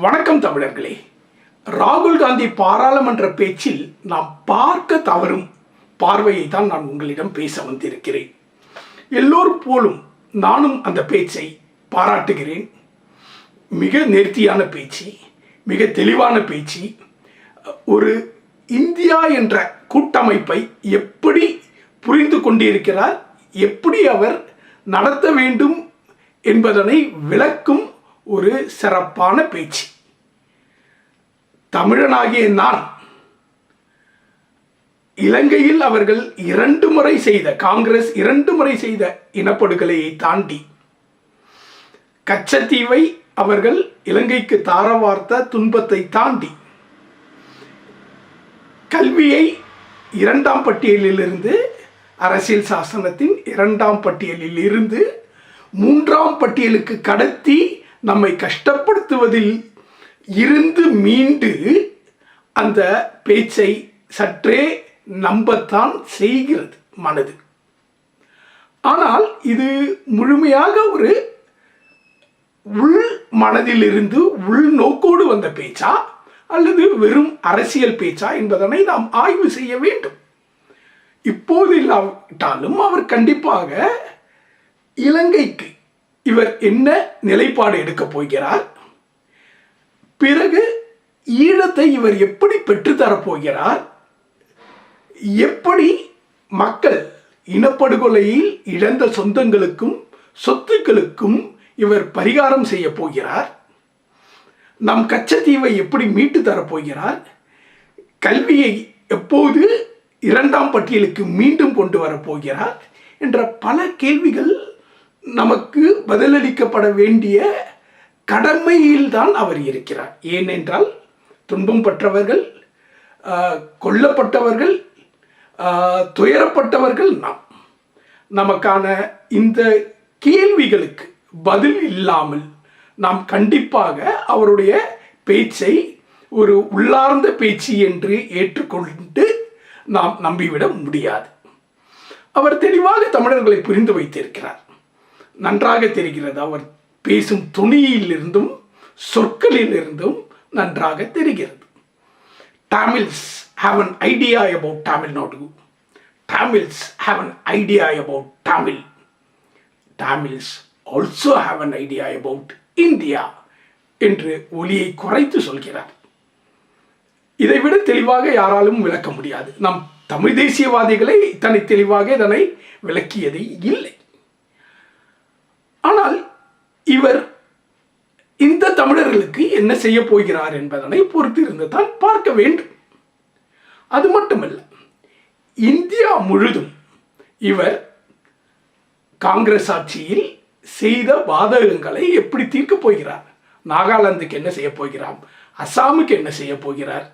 வணக்கம் தமிழர்களே. ராகுல் காந்தி பாராளுமன்ற பேச்சில் நாம் பார்க்க தவறும் பார்வையை தான் நான் உங்களிடம் பேச வந்திருக்கிறேன். எல்லோரும் போலும் நானும் அந்த பேச்சை பாராட்டுகிறேன். மிக நேர்த்தியான பேச்சு மிக தெளிவான பேச்சு. ஒரு இந்தியா என்ற கூட்டமைப்பை எப்படி புரிந்து கொண்டிருக்கிறார் எப்படி அவர் நடத்த வேண்டும் என்பதனை விளக்கும் ஒரு சிறப்பான பேச்சு. தமிழனாகிய நான் இலங்கையில் அவர்கள் இரண்டு முறை செய்த காங்கிரஸ் இரண்டு முறை செய்த இனப்படுகொலையை தாண்டி கச்சத்தீவை அவர்கள் இலங்கைக்கு தாரவார்த்த துன்பத்தை தாண்டி கல்வியை இரண்டாம் பட்டியலிலிருந்து அரசியல் சாசனத்தின் இரண்டாம் பட்டியலில் இருந்து மூன்றாம் பட்டியலுக்கு கடத்தி நம்மை கஷ்டப்படுத்துவதில் இருந்து மீண்டு அந்த பேச்சை சற்றே நம்பத்தான் செய்கிறது மனது. ஆனால் இது முழுமையாக ஒரு உள் மனதிலிருந்து உள்நோக்கோடு வந்த பேச்சா? அல்லது வெறும் அரசியல் பேச்சா என்பதனை நாம் ஆய்வு செய்ய வேண்டும். இப்போது இல்லாவிட்டாலும் அவர் கண்டிப்பாக இலங்கைக்கு இவர் என்ன நிலைப்பாடு எடுக்கப் போகிறார்? பிறகு ஈழத்தை இவர் எப்படி பெற்றுத்தரப்போகிறார் எப்படி மக்கள் இனப்படுகொலையில் இழந்த சொந்தங்களுக்கும் சொத்துக்களுக்கும் இவர் பரிகாரம் செய்ய போகிறார்? நம் கச்சத்தீவை எப்படி மீட்டு தரப்போகிறார் கல்வியை எப்போது இரண்டாம் பட்டியலுக்கு மீண்டும் கொண்டு வரப்போகிறார் என்ற பல கேள்விகள் நமக்கு பதிலளிக்கப்பட வேண்டிய கடமையில்தான் அவர் இருக்கிறார். ஏனென்றால் துன்பம் பற்றவர்கள் கொல்லப்பட்டவர்கள் துயரப்பட்டவர்கள் நாம். நமக்கான இந்த கேள்விகளுக்கு பதில் இல்லாமல் நாம் கண்டிப்பாக அவருடைய பேச்சை ஒரு உள்ளார்ந்த பேச்சு என்று ஏற்றுக்கொண்டு நாம் நம்பிவிட முடியாது. அவர் தெளிவாக தமிழர்களை புரிந்து வைத்திருக்கிறார். நன்றாக தெரிகிறது. அவர் பேசும் துணியிலிருந்தும் சொற்களிலிருந்தும் நன்றாக தெரிகிறது. Tamils have an idea about Tamil Nadu Tamils have an idea about Tamil. Tamils also have an idea about India என்று ஒலியை குறைத்து சொல்கிறார். இதைவிட தெளிவாக யாராலும் விளக்க முடியாது. நம் தமிழ் தேசியவாதிகளை இத்தனை தெளிவாக இதனை விளக்கியது இல்லை ஆனால் இவர் இந்த தமிழர்களுக்கு என்ன செய்ய போகிறார் என்பதனை பொறுத்திருந்து தான் பார்க்க வேண்டும். அது மட்டுமல்ல இந்தியா முழுதும் இவர் காங்கிரஸ் ஆட்சியில் செய்த பாதகங்களை எப்படி தீர்க்க போகிறார்? நாகாலாந்துக்கு என்ன செய்ய போகிறார்? அசாமுக்கு என்ன செய்ய போகிறார்?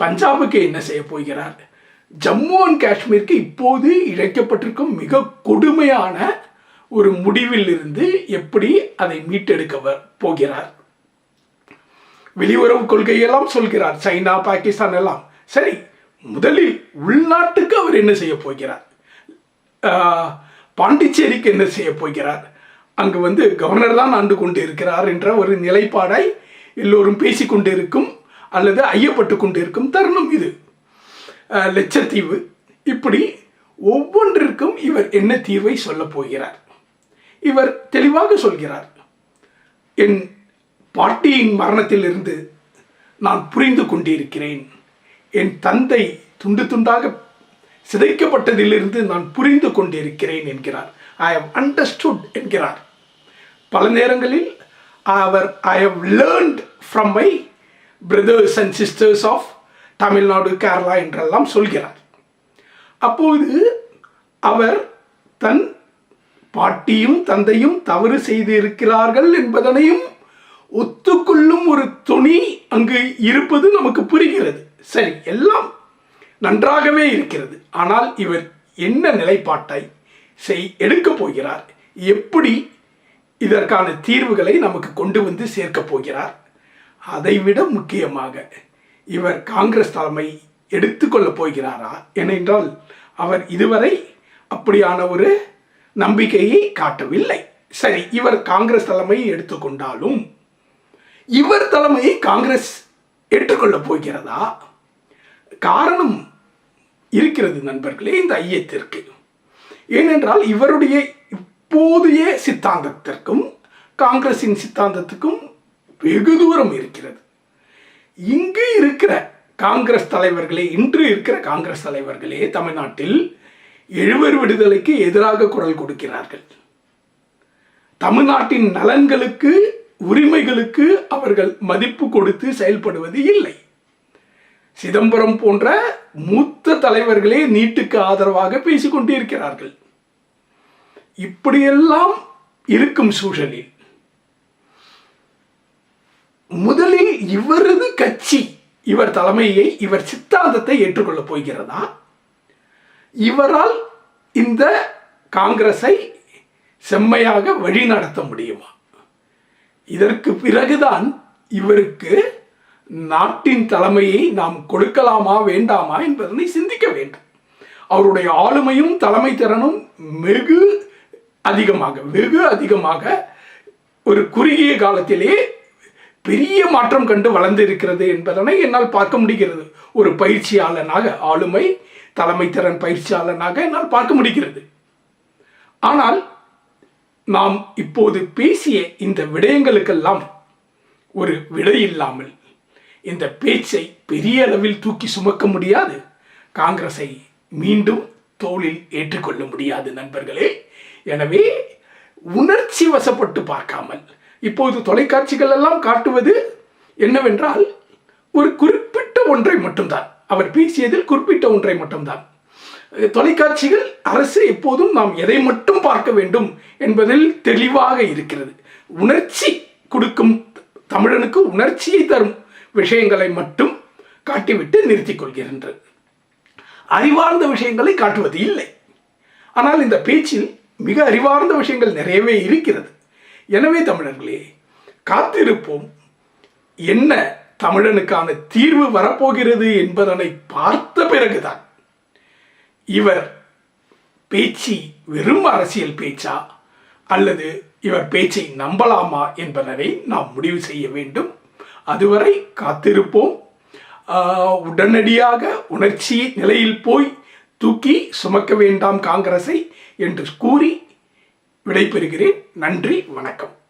பஞ்சாபுக்கு என்ன செய்ய போகிறார்? ஜம்மு அண்ட் காஷ்மீருக்கு இப்போது இழைக்கப்பட்டிருக்கும் மிக கொடுமையான ஒரு முடிவில் இருந்து எப்படி அதை மீட்டெடுக்க போகிறார்? வெளியுறவு கொள்கையெல்லாம் சொல்கிறார். சைனா பாகிஸ்தான் எல்லாம். சரி முதலில் உள்நாட்டுக்கு அவர் என்ன செய்ய போகிறார்? பாண்டிச்சேரிக்கு என்ன செய்ய போகிறார்? அங்கு வந்து கவர்னர் தான் ஆண்டு கொண்டு இருக்கிறார் என்ற ஒரு நிலைப்பாடை எல்லோரும் பேசிக்கொண்டிருக்கும் அல்லது ஐயப்பட்டு கொண்டிருக்கும் தருணம் இது. லட்சத்தீவு. இப்படி ஒவ்வொன்றிற்கும் இவர் என்ன தீர்வை சொல்லப் போகிறார்? இவர் தெளிவாக சொல்கிறார். என் பாட்டியின் மரணத்திலிருந்து நான் புரிந்து கொண்டிருக்கிறேன். என் தந்தை துண்டு துண்டாக சிதைக்கப்பட்டதிலிருந்து நான் புரிந்து கொண்டிருக்கிறேன் என்கிறார். ஐ ஹவ் அண்டர்ஸ்டுட் என்கிறார். பல நேரங்களில் அவர் I have learnt from my brothers and sisters of Tamil Nadu Kerala என்றெல்லாம் சொல்கிறார். அப்போது அவர் தன் பாட்டியும் தந்தையும் தவறு செய்திருக்கிறார்கள் என்பதனையும் ஒத்துக்கொள்ளும் ஒரு துணி அங்கு இருப்பது நமக்கு புரிகிறது. சரி எல்லாம் நன்றாகவே இருக்கிறது. ஆனால் இவர் என்ன நிலைப்பாட்டை செய் எடுக்கப் போகிறார்? எப்படி இதற்கான தீர்வுகளை நமக்கு கொண்டு வந்து சேர்க்கப் போகிறார்? அதைவிட முக்கியமாக இவர் காங்கிரஸ் தலைமை எடுத்துக்கொள்ளப் போகிறாரா? ஏனென்றால் அவர் இதுவரை அப்படியான ஒரு நம்பிக்கையை காட்டவில்லை. சரி இவர் காங்கிரஸ் தலைமையை எடுத்துக்கொண்டாலும் இவர் தலைமையை காங்கிரஸ் ஏற்றுக்கொள்ளப் போகிறதா? காரணம் இருக்கிறது நண்பர்களே இந்த ஐயத்திற்கு. ஏனென்றால் இவருடைய இப்போதைய சித்தாந்தத்திற்கும் காங்கிரஸின் சித்தாந்தத்துக்கும் வெகு தூரம் இருக்கிறது. இங்கு இருக்கிற காங்கிரஸ் தலைவர்களே இன்று இருக்கிற காங்கிரஸ் தலைவர்களே தமிழ்நாட்டில் எழுவர் விடுதலைக்கு எதிராக குரல் கொடுக்கிறார்கள். தமிழ்நாட்டின் நலன்களுக்கு உரிமைகளுக்கு அவர்கள் மதிப்பு கொடுத்து செயல்படுவது இல்லை. சிதம்பரம் போன்ற மூத்த தலைவர்களே நீட்டுக்கு ஆதரவாக பேசிக்கொண்டிருக்கிறார்கள் இப்படியெல்லாம் இருக்கும் சூழலில் முதலில் இவரது கட்சி இவர் தலைமையை இவர் சித்தாந்தத்தை ஏற்றுக்கொள்ளப் போகிறதா? இவரால் இந்த காங்கிரஸை செம்மையாக வழிநடத்த முடியுமா? இதற்கு பிறகுதான் இவருக்கு நாட்டின் தலைமையை நாம் கொடுக்கலாமா வேண்டாமா என்பதனை சிந்திக்க வேண்டும். அவருடைய ஆளுமையும் தலைமை திறனும் வெகு அதிகமாக வெகு அதிகமாக ஒரு குறுகிய காலத்திலே பெரிய மாற்றம் கண்டு வளர்ந்திருக்கிறது என்பதனை என்னால் பார்க்க முடிகிறது. ஒரு பயிற்சியாளனாக ஆளுமை தலைமை திறன் பயிற்சியாளனாக என்னால் பார்க்க முடிகிறது. ஆனால் நாம் இப்போது பேசிய இந்த விடயங்களுக்கெல்லாம் ஒரு விடை இல்லாமல் இந்த பேச்சை பெரிய அளவில் தூக்கி சுமக்க முடியாது. காங்கிரஸை மீண்டும் தோளில் ஏற்றுக்கொள்ள முடியாது நண்பர்களே. எனவே உணர்ச்சி வசப்பட்டு பார்க்காமல் இப்போது தொலைக்காட்சிகள் எல்லாம் காட்டுவது என்னவென்றால் ஒரு குறிப்பிட்ட ஒன்றை மட்டும்தான். அவர் பேசியதில் குறிப்பிட்ட ஒன்றை மட்டும்தான். தொலைக்காட்சிகள் அரசு எப்போதும் நாம் எதை மட்டும் பார்க்க வேண்டும் என்பதில் தெளிவாக இருக்கிறது. உணர்ச்சி கொடுக்கும் தமிழனுக்கு உணர்ச்சியை தரும் விஷயங்களை மட்டும் காட்டிவிட்டு நிறுத்திக் கொள்கின்றது. அறிவார்ந்த விஷயங்களை காட்டுவது இல்லை. ஆனால் இந்த பேச்சில் மிக அறிவார்ந்த விஷயங்கள் நிறையவே இருக்கிறது. எனவே தமிழர்களே காத்திருப்போம். என்ன தமிழனுக்கான தீர்வு வரப்போகிறது என்பதனை பார்த்த பிறகுதான். இவர் பேச்சு வெறும் அரசியல் பேச்சா? அல்லது இவர் பேச்சை நம்பலாமா என்பதனை நாம் முடிவு செய்ய வேண்டும். அதுவரை காத்திருப்போம். உடனடியாக உணர்ச்சி நிலையில் போய் தூக்கி சுமக்க வேண்டாம் காங்கிரஸை என்று கூறி விடைபெறுகிறேன். நன்றி வணக்கம்.